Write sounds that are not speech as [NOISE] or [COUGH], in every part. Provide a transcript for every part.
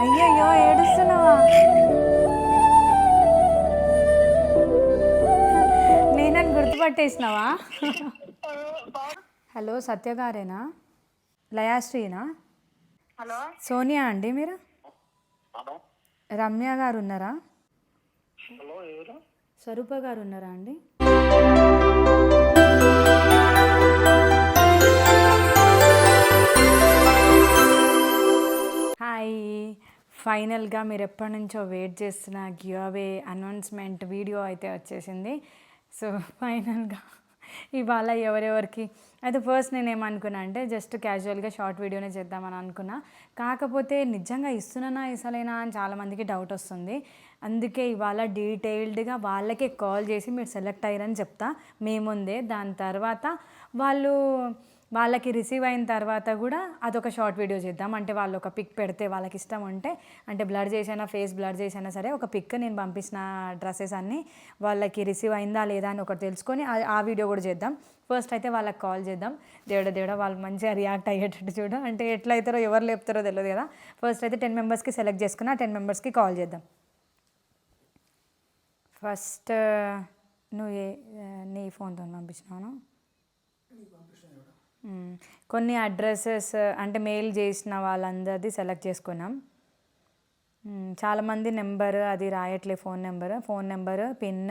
అయ్యయ్యో ఏడుస్తున్నావా? నేనని గుర్తుపట్టేసినావా? హలో సత్య గారేనా? లయాశ్రీనా? హలో. సోనియా అండి మీరు? రమ్య గారు ఉన్నారా? స్వరూప గారు ఉన్నారా అండి? హాయ్. ఫైనల్గా మీరు ఎప్పటి నుంచో వెయిట్ చేస్తున్న గివ్ అవే అనౌన్స్మెంట్ వీడియో అయితే వచ్చేసింది. సో ఫైనల్గా ఇవాళ ఎవరెవరికి అయితే ఫస్ట్ నేను ఏమనుకున్నా అంటే జస్ట్ క్యాజువల్గా షార్ట్ వీడియోనే చేద్దామని అనుకున్నా. కాకపోతే నిజంగా ఇస్తున్నానా ఇసలేనా అని చాలామందికి డౌట్ వస్తుంది. అందుకే ఇవాళ డీటెయిల్డ్గా వాళ్ళకే కాల్ చేసి మీరు సెలెక్ట్ అయ్యారని చెప్తా. మేముందే దాని తర్వాత వాళ్ళు వాళ్ళకి రిసీవ్ అయిన తర్వాత కూడా అదొక షార్ట్ వీడియో చేద్దాం. అంటే వాళ్ళు ఒక పిక్ పెడితే వాళ్ళకి ఇష్టం ఉంటే అంటే బ్లర్ చేసైనా ఫేస్ బ్లర్ చేసైనా సరే ఒక పిక్ నేను పంపించిన డ్రెస్సెస్ అన్నీ వాళ్ళకి రిసీవ్ అయిందా లేదా అని ఒకటి తెలుసుకొని ఆ- వీడియో కూడా చేద్దాం. ఫస్ట్ అయితే వాళ్ళకి కాల్ చేద్దాం. దేవుడ దేవుడ వాళ్ళు మంచిగా రియాక్ట్ అయ్యేటట్టు చూడు. అంటే ఎట్లయితారో అవుతారో ఎవరు లేపుతారో తెలియదు కదా. ఫస్ట్ అయితే టెన్ మెంబర్స్కి సెలెక్ట్ చేసుకున్న టెన్ మెంబర్స్కి కాల్ చేద్దాం. ఫస్ట్ నువ్వు ఏ నీ ఫోన్తో పంపించినాను కొన్ని అడ్రస్సెస్ అంటే మెయిల్ చేసిన వాళ్ళందరిది సెలెక్ట్ చేసుకున్నాం. చాలామంది నెంబర్ అది రాయట్లే phone number. Phone number pin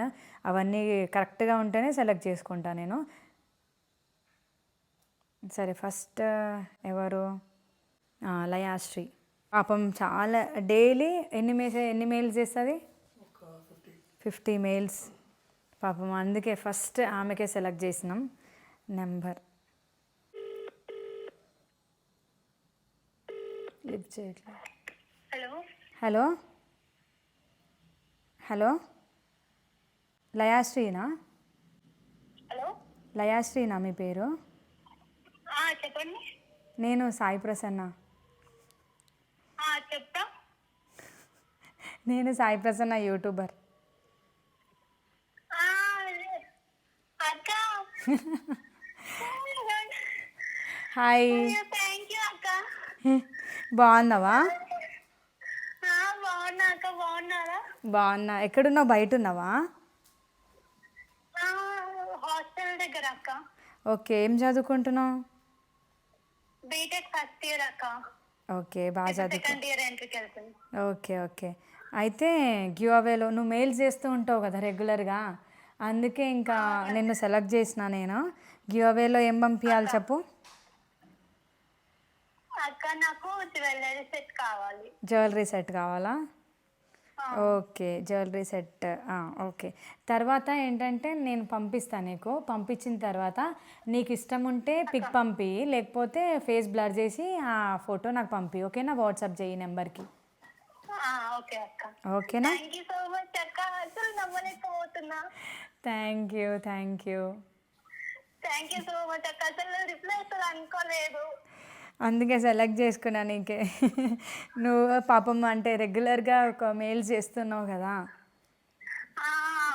అవన్నీ కరెక్ట్గా ఉంటేనే సెలెక్ట్ చేసుకుంటా నేను. సరే ఫస్ట్ ఎవరు? లయాశ్రీ పాపం చాలా డైలీ ఎన్ని మెసేజ్ ఎన్ని మెయిల్స్ చేస్తుంది? Fifty mails. పాపం అందుకే ఫస్ట్ ఆమెకే సెలెక్ట్ చేసినాం. నెంబర్. లిఫ్ట్ చేయట్లేదు హలో? హలో? హలో? లయాశ్రీనా? హలో? లయాశ్రీనా మీ పేరు? చెప్పండి. నేను సాయి ప్రసన్న. చెప్తా. నేను Sai Prasanna YouTuber. Hi [LAUGHS] thank you అక్క. బాగున్నావా? బాగున్నా ఎక్కడున్నావు? బయట ఉన్నావా హాస్టల్ దగ్గర అక్క. ఓకే ఏం చదువుకుంటున్నావు? బీటెక్ ఫస్ట్ ఇయర్ అక్క. ఓకే బాగా చదువుకో. Okay okay. అయితే గివ్ అవేలో నువ్వు మెయిల్స్ చేస్తూ ఉంటావు కదా రెగ్యులర్గా? అందుకే ఇంకా నిన్ను సెలెక్ట్ చేసిన నేను. గివ్ అవేలో ఏం పంపించాలి చెప్పు. అక్క నాకు జ్యువెలరీ సెట్ కావాలి. జ్యువెలరీ సెట్ కావాలా? Okay jewellery set okay. తర్వాత ఏంటంటే నేను పంపిస్తాను నీకు. పంపించిన తర్వాత నీకు ఇష్టం ఉంటే పిక్ పంపి లేకపోతే ఫేస్ బ్లర్ చేసి ఆ ఫోటో నాకు పంపి. ఓకేనా? వాట్సాప్ చేయి నెంబర్కి. ఆ, ఓకే అక్క. ఓకేనా? Thank you thank you thank you so much అక్క. అసలు రిప్లై అసలు అనుకోలేదు. అందుకే సెలెక్ట్ చేసుకున్నా నీకే. నువ్వు పాపం అంటే రెగ్యులర్గా ఒక మెయిల్స్ చేస్తున్నావు కదా.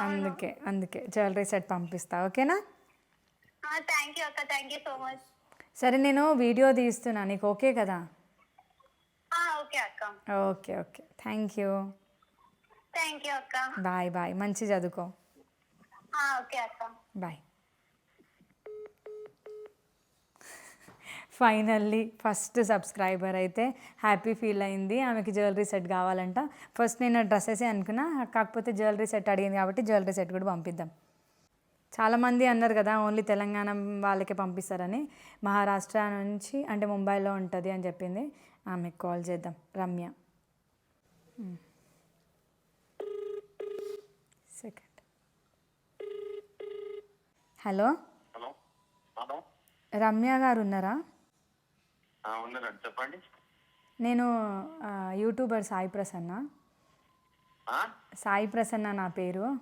అందుకే అందుకే జ్యువెలరీ సెట్ పంపిస్తా ఓకేనా? థ్యాంక్ యూ అక్క థ్యాంక్ యూ సో మచ్. సరే నేను వీడియో తీస్తున్నా నీకు ఓకే కదా? ఓకే అక్క. Okay okay. Thank you. Thank you అక్క. Bye bye. మంచి చదువుకో. ఓకే అక్క. బాయ్. ఫైనల్లీ ఫస్ట్ సబ్స్క్రైబర్ అయితే హ్యాపీ ఫీల్ అయింది. ఆమెకి జ్యువెలరీ సెట్ కావాలంట. ఫస్ట్ నేను డ్రెస్సెసే అనుకున్నా కాకపోతే జ్యువెలరీ సెట్ అడిగింది కాబట్టి జ్యువెలరీ సెట్ కూడా పంపిద్దాం. చాలామంది అన్నారు కదా ఓన్లీ తెలంగాణ వాళ్ళకే పంపిస్తారని. మహారాష్ట్ర నుంచి అంటే ముంబైలో ఉంటుంది అని చెప్పింది. ఆమెకు కాల్ చేద్దాం. రమ్య. సెకండ్. హలో. రమ్య గారు ఉన్నారా? ఉన్నారండి. చెప్పండి. నేను యూట్యూబర్ సాయి ప్రసన్న. ఆ? సాయి ప్రసన్న నా పేరు.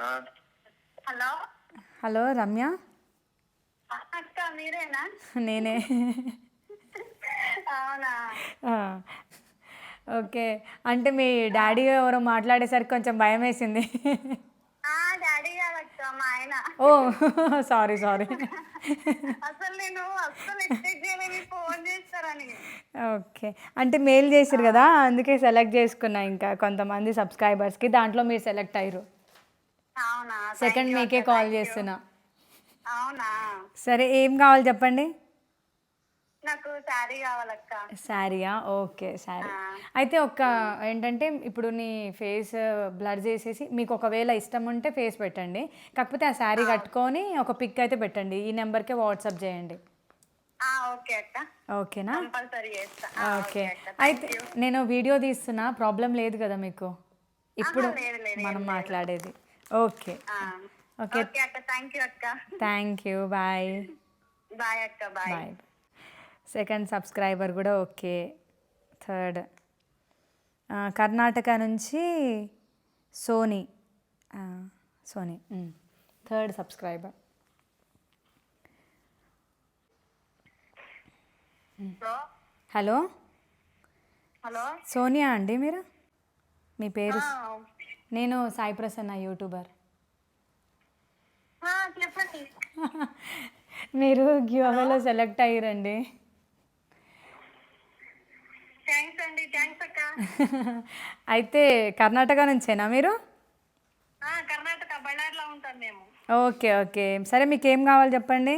ఆ, హలో. హలో రమ్య. అక్క మీరేనా? నేనే. అవునా? ఆ, ఓకే. అంటే మీ డాడీ ఎవరో మాట్లాడేసరికి కొంచెం భయం వేసింది మా ఆయన. ఓ [LAUGHS] సారీ సారీ. అసలు నేను అస్సలు ఎక్స్పెక్ట్ చేయలేదు ఫోన్ చేస్తారని. ఓకే. అంటే మెయిల్ చేసారు కదా అందుకే సెలెక్ట్ చేసుకున్నా ఇంకా కొంతమంది సబ్స్క్రైబర్స్కి దాంట్లో మీరు సెలెక్ట్ అయ్యారు అవునా? సెకండ్ మీకే కాల్. చేస్తున్నా. అవునా? సరే ఏం కావాలి చెప్పండి? నాకు శారీ కావాలక్క. శారీయా? ఓకే శారీ. అయితే ఒక ఏంటంటే ఇప్పుడు నీ ఫేస్ బ్లర్ చేసేసి మీకు ఒకవేళ ఇష్టం ఉంటే ఫేస్ పెట్టండి. కాకపోతే ఆ శారీ కట్టుకొని ఒక పిక్ అయితే పెట్టండి. ఈ నెంబర్కే వాట్సాప్ చేయండి. ఓకేనా? ఓకే. అయితే నేను వీడియో తీస్తున్నా. ప్రాబ్లం లేదు కదా మీకు? ఇప్పుడు మనం మాట్లాడేది. ఓకే. ఓకే. థ్యాంక్ యూ అక్క. థ్యాంక్ యూ బాయ్ బాయ్ అక్క బాయ్ బాయ్ సెకండ్ సబ్స్క్రైబర్ కూడా ఓకే. థర్డ్ కర్ణాటక నుంచి Soni. Soni. Third subscriber hello. Hello? Sonia అండి మీరు? మీ పేరు? నేను సాయి ప్రసన్న యూట్యూబర్ మీరు గివ్అవేలో సెలెక్ట్ అయ్యారండి. థ్యాంక్స్ అండి. థ్యాంక్స్ అక్క. [LAUGHS] అయితే కర్ణాటక నుంచేనా మీరు? కర్ణాటక బళ్ళారిలో ఉంటాం మేము. Okay okay. సరే మీకు ఏం కావాలి చెప్పండి?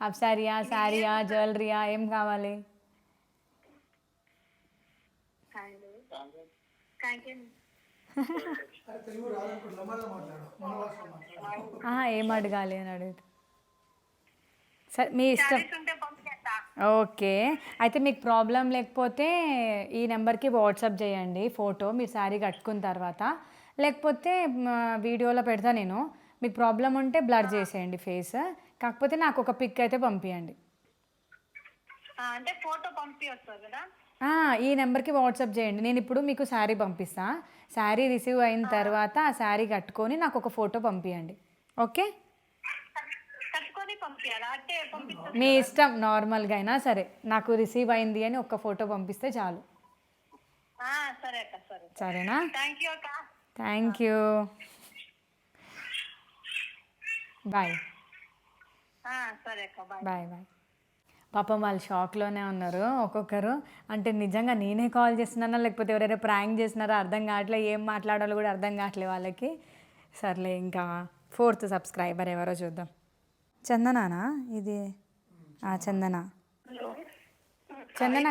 హాఫ్ శారీయా శారీయా జ్యువెలరీయా ఏం కావాలి? [LAUGHS] ఏం అడగాలి అని అడుగుతా. సరే మీ ఇష్టం. ఓకే. అయితే మీకు ప్రాబ్లం లేకపోతే ఈ నెంబర్కి వాట్సాప్ చేయండి ఫోటో మీరు శారీ కట్టుకున్న తర్వాత. లేకపోతే వీడియోలో పెడతా నేను. మీకు ప్రాబ్లం ఉంటే బ్లర్ చేసేయండి ఫేస్. కాకపోతే నాకు ఒక పిక్ అయితే పంపించండి అంటే ఫోటో కదా? ఈ నెంబర్కి వాట్సాప్ చేయండి. నేను ఇప్పుడు మీకు శారీ పంపిస్తా. శారీ రిసీవ్ అయిన తర్వాత ఆ శారీ కట్టుకొని నాకు ఒక ఫోటో పంపించండి ఓకే? పంపించాలా మీ ఇష్టం నార్మల్గా అయినా సరే. నాకు రిసీవ్ అయింది అని ఒక ఫోటో పంపిస్తే చాలు. ఆ, సరే అక్క సరే. సరేనా? థ్యాంక్ యూ అక్క. Thank you. బాయ్. ఆ, సరే అక్క బాయ్. Bye bye. పాపం వాళ్ళు షాక్లోనే ఉన్నారు ఒక్కొక్కరు. అంటే నిజంగా నేనే కాల్ చేస్తున్నానా లేకపోతే ఎవరైనా ప్రాంక్ చేస్తున్నారో అర్థం కావట్లే ఏం మాట్లాడాలో కూడా అర్థం కావట్లే వాళ్ళకి. సర్లే ఇంకా ఫోర్త్ సబ్స్క్రైబర్ ఎవరో చూద్దాం. చందనానా? ఇది? చందన. చందన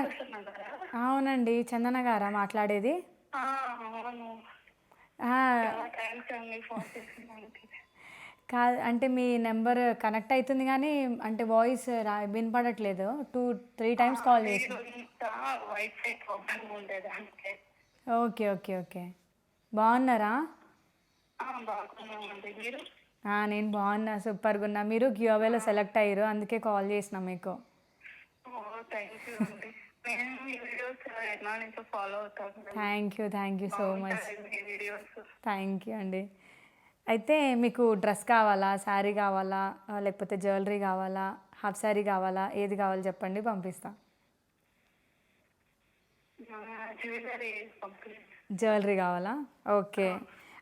అవునండి చందన గారా మాట్లాడేది? ఆ, అవును. ఆ, థ్యాంక్స్ అండి ఫోన్ చేసినందుకు. కా అంటే మీ నెంబర్ కనెక్ట్ అవుతుంది కానీ అంటే వాయిస్ రా వినపడట్లేదు. టూ త్రీ టైమ్స్ కాల్ చేసి. Okay okay okay. బాగున్నారా? నేను బాగున్నా సూపర్గా ఉన్నా మీరు గియోవేలో సెలెక్ట్ అయ్యారు అందుకే కాల్ చేసిన మీకు. Thank you thank you so much. Thank you అండి. అయితే మీకు డ్రెస్ కావాలా శారీ కావాలా లేకపోతే జ్యువెలరీ కావాలా హాఫ్ శారీ కావాలా ఏది కావాలి చెప్పండి పంపిస్తా. జ్యువెలరీ కావాలా? ఓకే.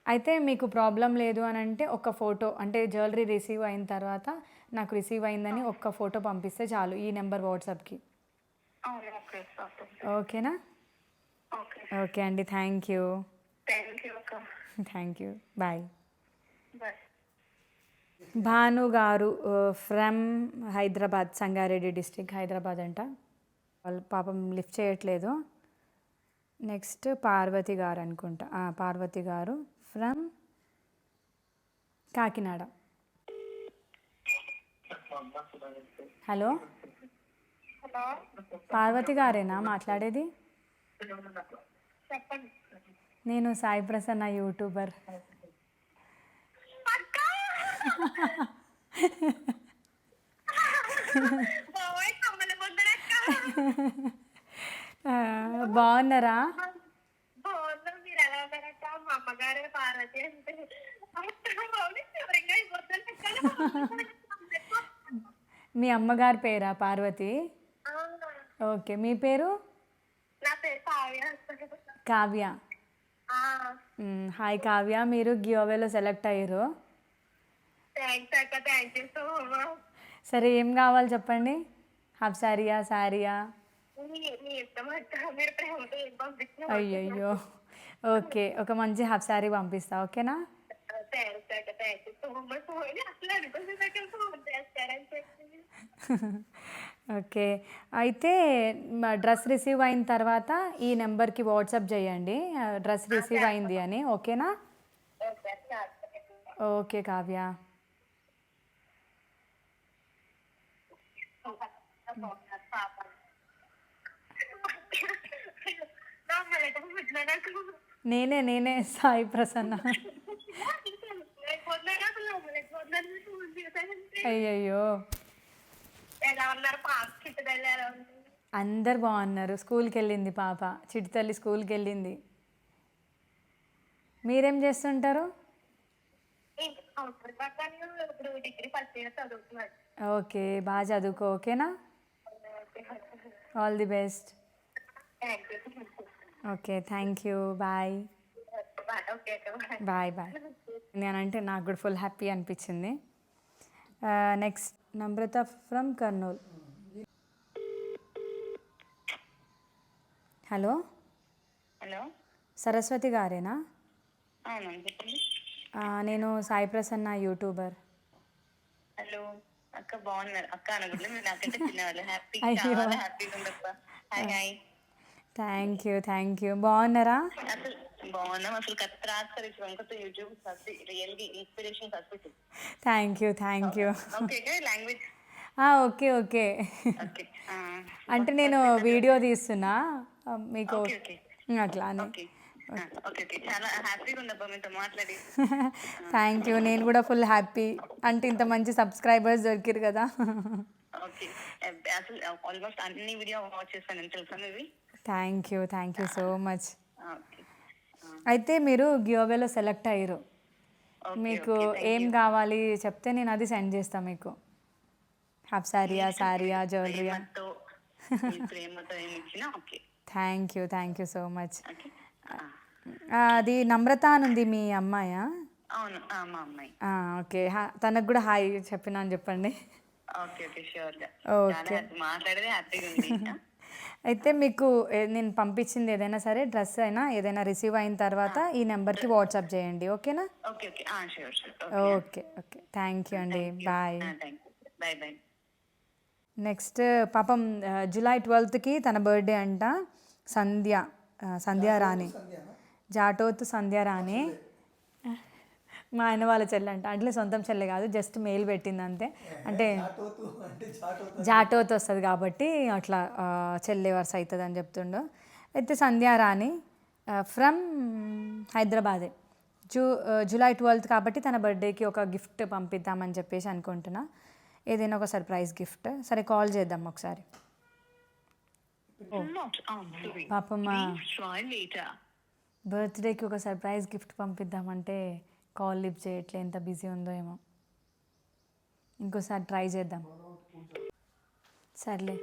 అయితే మీకు ప్రాబ్లం లేదు అని అంటే ఒక ఫోటో అంటే జ్యువెలరీ రిసీవ్ అయిన తర్వాత నాకు రిసీవ్ అయిందని ఒక్క ఫోటో పంపిస్తే చాలు ఈ నెంబర్ వాట్సాప్కి. ఓకేనా? ఓకే. అండి thank you. Thank you bye. Bhanu garu from Hyderabad Sangareddy district Hyderabad అంట. వాళ్ళు పాపం లిఫ్ట్ చేయట్లేదు. నెక్స్ట్ పార్వతి గారు అనుకుంటా పార్వతి గారు. ఫ్రమ్ కాకినాడ. హలో? పార్వతి గారేనా మాట్లాడేది? నేను సాయి ప్రసన్న యూట్యూబర్. బాగున్నారా బాగున్నాం మీరు ఎలా ఉన్నారక్క మా అమ్మగారే పార్వతి అంటే మౌని చివరిగా అయిపోతాను [LAUGHS] మీ అమ్మగారి పేరా పార్వతి? ఓకే మీ పేరు? కావ్య. హాయ్ కావ్య మీరు గియోవేలో సెలెక్ట్ అయ్యారు. సరే ఏం కావాలి చెప్పండి? హాఫ్ ఏం పంపించినా అయ్యయ్యో. ఓకే ఒక మంచి హాఫ్ శారీ పంపిస్తా ఓకేనా? ఓకే అయితే డ్రెస్ రిసీవ్ అయిన తర్వాత ఈ నెంబర్కి వాట్సాప్ చేయండి. డ్రెస్ రిసీవ్ అయింది అని ఓకేనా? ఓకే కావ్య నా మెలక పుట్టిన నాకు నేనే నేనే సాయి ప్రసన్న. అయ్యయ్యో. అందరు బాగున్నారు. స్కూల్కి వెళ్ళింది పాప. చిట్టి తల్లి స్కూల్కి వెళ్ళింది మీరేం చేస్తుంటారు? ఓకే బాగా చదువుకో ఓకేనా? All the best okay thank you bye. Bye bye. నేనంటే నాకు కూడా ఫుల్ హ్యాపీ అనిపించింది. Next Namrata from Kurnool. Hello? Hello? Saraswati గారేనా? నేను సాయి ప్రసన్న యూట్యూబర్. హలో? అక్క బాగున్నారు. అక్క అనకూడదు మీరు నాకంటే [LAUGHS] చిన్నవాళ్ళు. హ్యాపీ అయ్యో. చాలా హ్యాపీగా ఉండప్ప hi hi. Thank you thank you. బాగున్నారా? అసలు బాగున్నాం. అసలు కత్తి రాస్తారు ఇప్పుడు ఇంకొక YouTube inspiration search thank you thank you. Okay. Language okay. Okay okay. అంటే నేను వీడియో తీస్తున్నా. మీకు అట్లానే. ఓకే. Okay okay. చాలా హ్యాపీగా ఉందబ్బా మీతో మాట్లాడి. [LAUGHS] Thank you. నేను కూడా ఫుల్ హ్యాపీ. అంటే ఇంత మంచి సబ్స్క్రైబర్స్ దొరికిరు కదా. ఓకే. అసలు ఆల్మోస్ట్ అన్ని వీడియో వాచ్ చేస్తాను తెలుసా మీవి thank you thank you so much అయితే మీరు గియోవేలో సెలెక్ట్ అయ్యారు మీకు ఏం కావాలి చెప్తే నేను అది సెండ్ చేస్తాను మీకు. హాఫ్ శారీయా శారీయా జ్యువెలరీయా thank you thank you so much అది నమ్రత అని ఉంది మీ అమ్మాయా? ఓకే. హా- తనకు కూడా హాయ్ చెప్పినా అని చెప్పండి. ఓకే ఓకే హ్యాపీగా అయితే మీకు నేను పంపించింది ఏదైనా సరే డ్రెస్ అయినా ఏదైనా రిసీవ్ అయిన తర్వాత ఈ నెంబర్కి వాట్సాప్ చేయండి ఓకేనా? Okay okay. Sure sure. Okay. Okay thank you అండి. బాయ్. నెక్స్ట్ పాపం జూలై ట్వెల్త్కి తన బర్త్డే అంట సంధ్య ఆ, సంధ్య. రాణి జాటోత్ సంధ్య. రాణి మా ఆయన వాళ్ళ చెల్లె అంట. అంటే సొంతం చెల్లె కాదు జస్ట్ మెయిల్ పెట్టింది అంతే అంటే జాటోత్ వస్తుంది కాబట్టి అట్లా చెల్లె వరుస అవుతుంది అని చెప్తుండు. అయితే సంధ్యా రాణి ఫ్రమ్ హైదరాబాదే. జూ జూలై ట్వెల్త్ కాబట్టి తన బర్త్డేకి ఒక గిఫ్ట్ పంపిద్దామని చెప్పేసి అనుకుంటున్నా. ఏదైనా ఒక సర్ప్రైజ్ గిఫ్ట్. సరే కాల్ చేద్దాం ఒకసారి. Not answering. పాపం మా Try later. బర్త్డేకి ఒక సర్ప్రైజ్ గిఫ్ట్ పంపిద్దామంటే కాల్ లిఫ్ట్ చేయట్లే ఎంత బిజీ ఉందో ఏమో. ఇంకోసారి ట్రై చేద్దాం. సర్లే.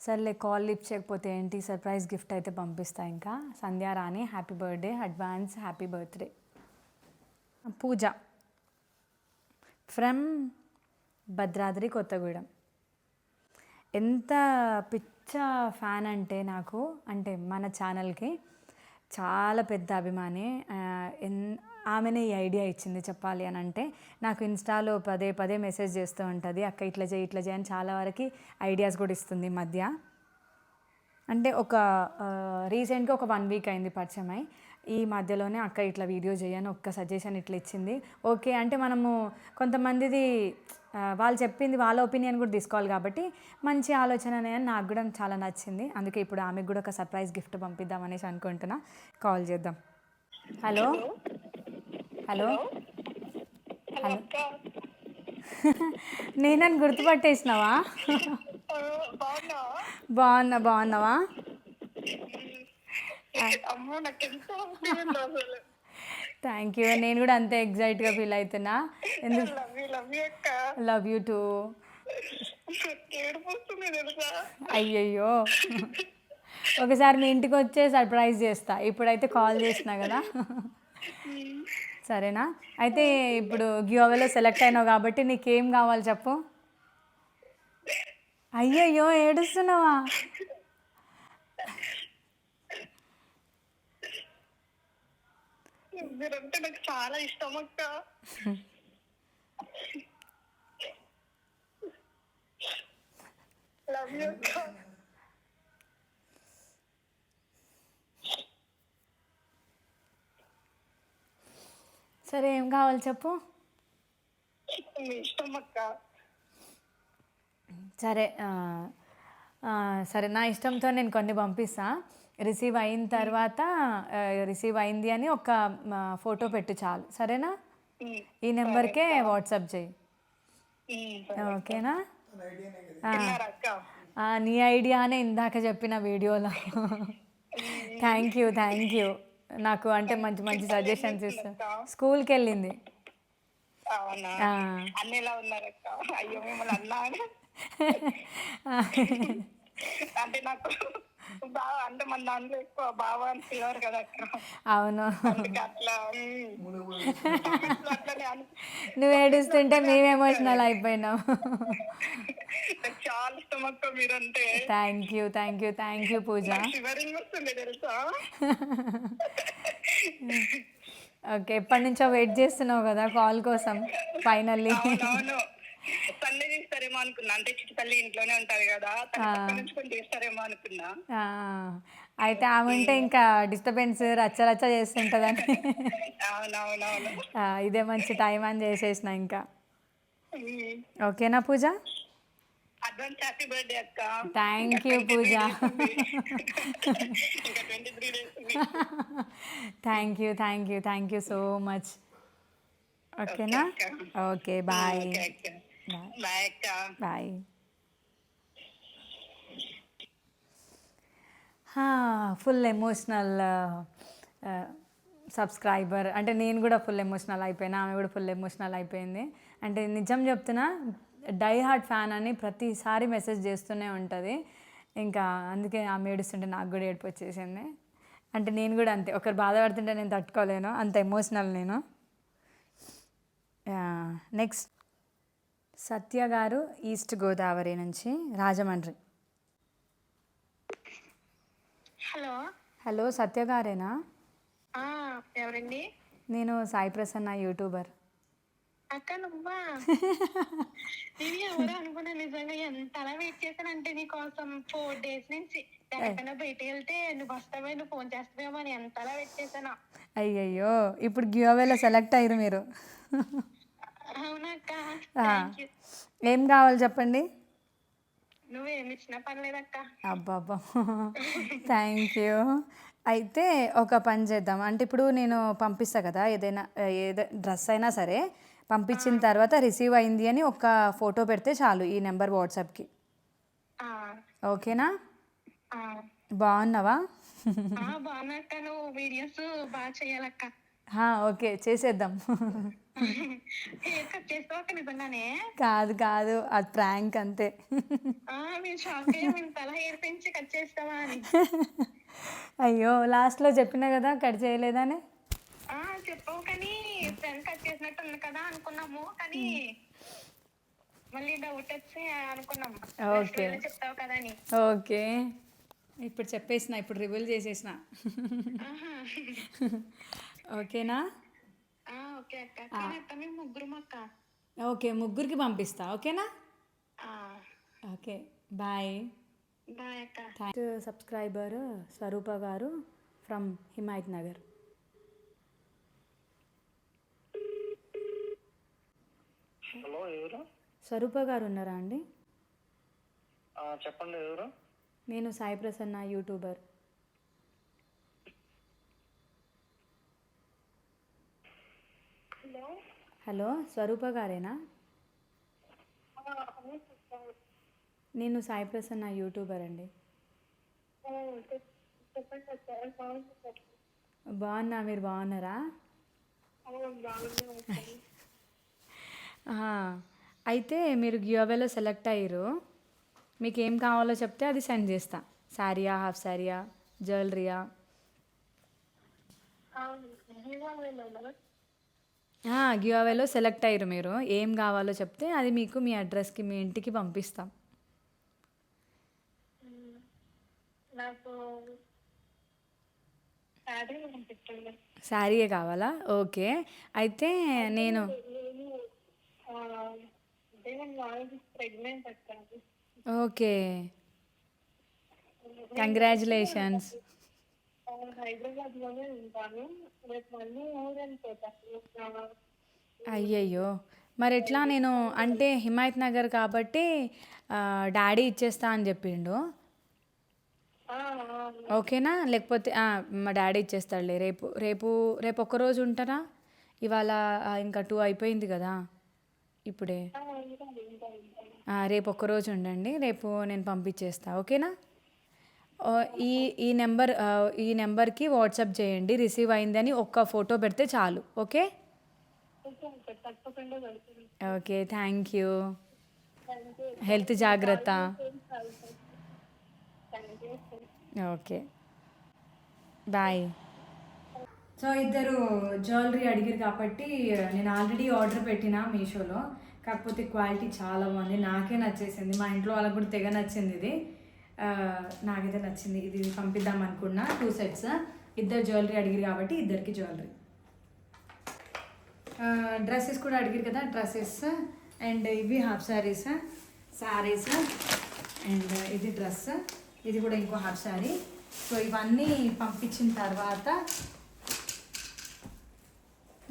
సర్లే కాల్ లిఫ్ట్ చేయకపోతే ఏంటి? సర్ప్రైజ్ గిఫ్ట్ అయితే పంపిస్తా ఇంకా. Sandhya Rani happy birthday. Advance happy birthday. Pooja. From Bhadradri Kothagudem. ఎంత పిచ్చ ఫ్యాన్ అంటే నాకు అంటే మన ఛానల్కి చాలా పెద్ద అభిమాని. ఎన్ ఆమెనే ఈ ఐడియా ఇచ్చింది చెప్పాలి అని అంటే నాకు ఇన్స్టాలో పదే పదే మెసేజ్ చేస్తూ ఉంటుంది అక్క ఇట్లా చేయి ఇట్లా చేయి అని చాలా వరకు ఐడియాస్ కూడా ఇస్తుంది ఈ మధ్య. అంటే ఒక రీసెంట్గా ఒక వన్ వీక్ అయింది పరిచయం అయి ఈ మధ్యలోనే అక్క ఇట్లా వీడియో చేయని ఒక్క సజెషన్ ఇట్లా ఇచ్చింది. ఓకే అంటే మనము కొంతమందిది వాళ్ళు చెప్పింది వాళ్ళ ఒపీనియన్ కూడా తీసుకోవాలి కాబట్టి మంచి ఆలోచననే అని నాకు కూడా చాలా నచ్చింది. అందుకే ఇప్పుడు ఆమెకు కూడా ఒక సర్ప్రైజ్ గిఫ్ట్ పంపిద్దాం అనేసి అనుకుంటున్నా. కాల్ చేద్దాం. హలో? హలో? హలో? [LAUGHS] నేనని గుర్తుపట్టేసినావా? బాగున్నా బాగున్నావా? [LAUGHS] అమ్మో నాకు ఎంతో అసలు థ్యాంక్ యూ నేను కూడా అంతే ఎగ్జైట్గా ఫీల్ అవుతున్నా. ఎందుకు? లవ్ యూ టూ అయ్యయ్యో. ఒకసారి మీ ఇంటికి వచ్చే సర్ప్రైజ్ చేస్తా. ఇప్పుడైతే కాల్ చేసినా కదా. [LAUGHS] సరేనా? అయితే ఇప్పుడు గియోవేలో సెలెక్ట్ అయినావు కాబట్టి నీకేం కావాలి చెప్పు? అయ్యయ్యో ఏడుస్తున్నావా? మీరంటే నాకు చాలా ఇష్టం అక్క. లవ్ యూ అక్క. సరే ఏం కావాలి చెప్పు? మీ ఇష్టం అక్క. సరే సరే నా ఇష్టంతో నేను కొన్ని పంపిస్తా. రిసీవ్ అయిన తర్వాత ఆ, రిసీవ్ అయింది అని ఒక ఫోటో పెట్టు చాలు. సరేనా? ఈ నెంబర్కే వాట్సాప్ చేయి. ఓకేనా? నీ ఐడియానే ఇందాక చెప్పిన వీడియోలో. Thank you thank you. నాకు అంటే మంచి మంచి సజెషన్స్ ఇస్తా. స్కూల్కి వెళ్ళింది. [LAUGHS] అంటే నాకు బాగా అంటే మన దాంట్లో ఎక్కువ బాగా అని పిలవరు కదా అక్క అవును. అందుకే అట్లా ఉమ్. అట్లనే అను నువ్వు ఏడుస్తుంటే మేము ఎమోషనల్ అయిపోయినాం. నాకు చాలా ఇష్టం అక్క మీరంటే. Thank you thank you thank you Pooja. Shivering వస్తుంది తెలుసా? [LAUGHS] ఓకే ఎప్పటి నుంచో వెయిట్ చేస్తున్నావు కదా కాల్ కోసం ఫైనల్లీ అవునవును. సండే చేస్తారేమో అనుకున్నా. అంటే చిట్టి తల్లి ఇంట్లోనే ఉంటది కదా తన పక్క నుంచి కొంచెం చేస్తారేమో అనుకున్నా. అయితే ఆమె ఉంటే ఇంకా డిస్టర్బెన్స్ రచ్చ రచ్చ చేస్తుంటుందని ఇదే మంచి టైం అని చేసేసిన ఇంకా. ఓకేనా పూజ? అడ్వాన్స్ హ్యాపీ బర్త్డే అక్క. Thank you Pooja. Thank you thank you thank you so much ఓకేనా? ఓకే బాయ్ బాయ్ బాయ్ అక్క బాయ్ ఫుల్ ఎమోషనల్ సబ్స్క్రైబర్ అంటే నేను కూడా ఫుల్ ఎమోషనల్ అయిపోయినా ఆమె కూడా ఫుల్ ఎమోషనల్ అయిపోయింది. అంటే నిజం చెప్తున్నా డై హార్ట్ ఫ్యాన్ అని ప్రతిసారి మెసేజ్ చేస్తూనే ఉంటుంది. ఇంకా అందుకే ఆమె ఏడుస్తుంటే నాకు కూడా ఏడుపు వచ్చేసింది. అంటే నేను కూడా అంతే ఒకరు బాధపడుతుంటే నేను తట్టుకోలేను అంత ఎమోషనల్ నేను. నెక్స్ట్ సత్య గారు ఈస్ట్ గోదావరి నుంచి రాజమండ్రి. హలో. హలో సత్య గారేనా? ఎవరండి? నేను సాయి ప్రసన్న యూట్యూబర్. అక్క నువ్వా? [LAUGHS] నేను ఎవరు అనుకున్నా నిజంగా ఎంత అలా వెయిట్ చేశానంటే ఫోర్ డేస్ నుంచి. ఎక్కడికైనా బయటికి వెళ్తే నువ్వు వస్తావే నువ్వు ఫోన్ చేస్తావేమో అని ఎంత అలా వెయిట్ చేశాను. అయ్యయ్యో ఇప్పుడు గియోవేలో సెలెక్ట్ అయ్యారు మీరు అవునక్క ఆ. థ్యాంక్ యూ ఏం కావాలి చెప్పండి? అబ్బాబ్బా. థ్యాంక్ యూ అయితే ఒక పని చేద్దాం. అంటే ఇప్పుడు నేను పంపిస్తా కదా ఏదైనా ఏదో డ్రెస్ అయినా సరే పంపించిన తర్వాత రిసీవ్ అయింది అని ఒక ఫోటో పెడితే చాలు ఈ నెంబర్ వాట్సాప్కి. ఓకేనా. బాగున్నావా? నువ్వు వీడియోస్ బాగా చేయాలక్క. ఓకే చేసేద్దాం. నిజంగానే? కాదు కాదు అది ప్రాంక్ అంతే. అయ్యాం అయ్యో లాస్ట్లో చెప్పినా కదా కట్ చేయలేదని? ఆ చెప్పావు కానీ ఫ్రెండ్ కట్ చేసినట్టు ఉంది కదా అనుకున్నాము కానీ మళ్ళీ డౌట్ వచ్చి అనుకున్నాము. ఓకే. చెప్తావు కదా అని. ఓకే. ఇప్పుడు చెప్పేసిన ఇప్పుడు రివీల్ చేసేసిన. ఓకేనా? ఆ, ఓకే అక్క. కానీ అక్క మేము ముగ్గురం అక్క. ఓకే ముగ్గురికి పంపిస్తా ఓకేనా? ఆ, okay bye. Thank subscriber Swaroopa garu from Himayat Nagar. Hello ఎవరు? స్వరూప గారు ఉన్నారా అండి? ఆ, చెప్పండి ఎవరు? నేను సాయి ప్రసన్న యూట్యూబర్. హలో స్వరూప గారేనా? నేను సాయి ప్రసన్న యూట్యూబర్ అండి. బాగున్నా మీరు బాగున్నారా. అయితే మీరు గియోవేలో సెలెక్ట్ అయ్యారు మీకు ఏం కావాలో చెప్తే అది సెండ్ చేస్తా. శారీయా హాఫ్ శారీయా జ్యువెలరీయా. గియోవేలో సెలెక్ట్ అయ్యారు మీరు. ఏం కావాలో చెప్తే అది మీకు మీ అడ్రస్కి మీ ఇంటికి పంపిస్తాం. శారీయే కావాలా? ఓకే. అయితే నేను ఓకే. కంగ్రాచులేషన్స్ హైదరాబాద్లోనే ఉంటాను రేపు మళ్ళీ ఊరు వెళ్ళిపోతాను అయ్యయ్యో మరి ఎట్లా నేను అంటే హిమాయత్ నగర్ కాబట్టి డాడీ ఇచ్చేస్తా అని చెప్పిండు. ఓకేనా లేకపోతే మా డాడీ ఇచ్చేస్తాడులే. రేపు రేపు రేపు ఒక్కరోజు ఉంటారా? ఇవాళ ఇంకా టూ అయిపోయింది కదా? ఇప్పుడే. రేపు ఒక్కరోజు ఉండండి. రేపు నేను పంపించేస్తా. ఓకేనా ఈ ఈ నెంబర్ ఈ నెంబర్కి వాట్సాప్ చేయండి. రిసీవ్ అయిందని ఒక్క ఫోటో పెడితే చాలు. Okay? Okay thank you. Health జాగ్రత్త. ఓకే. బాయ్. సో ఇద్దరు జ్యువెలరీ అడిగారు కాబట్టి నేను ఆల్రెడీ ఆర్డర్ పెట్టిన మీషోలో. కాకపోతే క్వాలిటీ చాలా బాగుంది. నాకే నచ్చేసింది. మా ఇంట్లో వాళ్ళకి కూడా తెగ నచ్చింది ఇది. నాకైతే నచ్చింది. ఇది పంపిద్దాం అనుకున్నా. టూ సెట్స్ ఇద్దరు జ్యువెలరీ అడిగిరు కాబట్టి ఇద్దరికి జ్యువెలరీ డ్రెస్సెస్ కూడా అడిగిరు కదా డ్రెస్సెస్ అండ్ ఇవి హాఫ్ శారీస్ శారీస్ అండ్ ఇది డ్రెస్ ఇది కూడా ఇంకో హాఫ్ శారీ సో ఇవన్నీ పంపించిన తర్వాత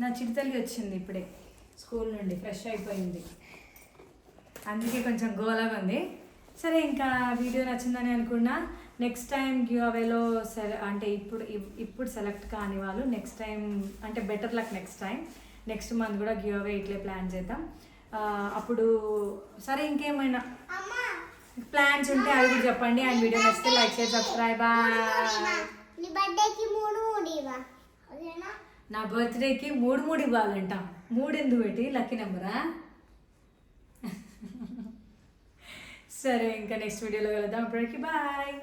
నా చిరుతల్లి వచ్చింది ఇప్పుడే. స్కూల్ నుండి ఫ్రెష్ అయిపోయింది. అందుకే కొంచెం గోలాగా ఉంది సరే ఇంకా వీడియో నచ్చిందని అనుకున్నా. నెక్స్ట్ టైం గివ్ అవేలో సెల అంటే ఇప్పుడు ఇప్- ఇప్పుడు సెలెక్ట్ కాని వాళ్ళు నెక్స్ట్ టైం అంటే better luck next time next month కూడా గివ్ అవే ఇట్లే ప్లాన్ చేద్దాం. అప్పుడు సరే ఇంకేమైనా ప్లాన్స్ ఉంటే అవి కూడా చెప్పండి. అండ్ వీడియో నచ్చితే లైక్ షేర్ సబ్స్క్రైబ్ నా బర్త్డేకి మూడు మూడు ఇవ్వాలంట. మూడు ఎందుకు పెట్టి? లక్కీ నెంబరా సరే ఇంకా నెక్స్ట్ వీడియోలో వెళ్దాం అప్పటికి బాయ్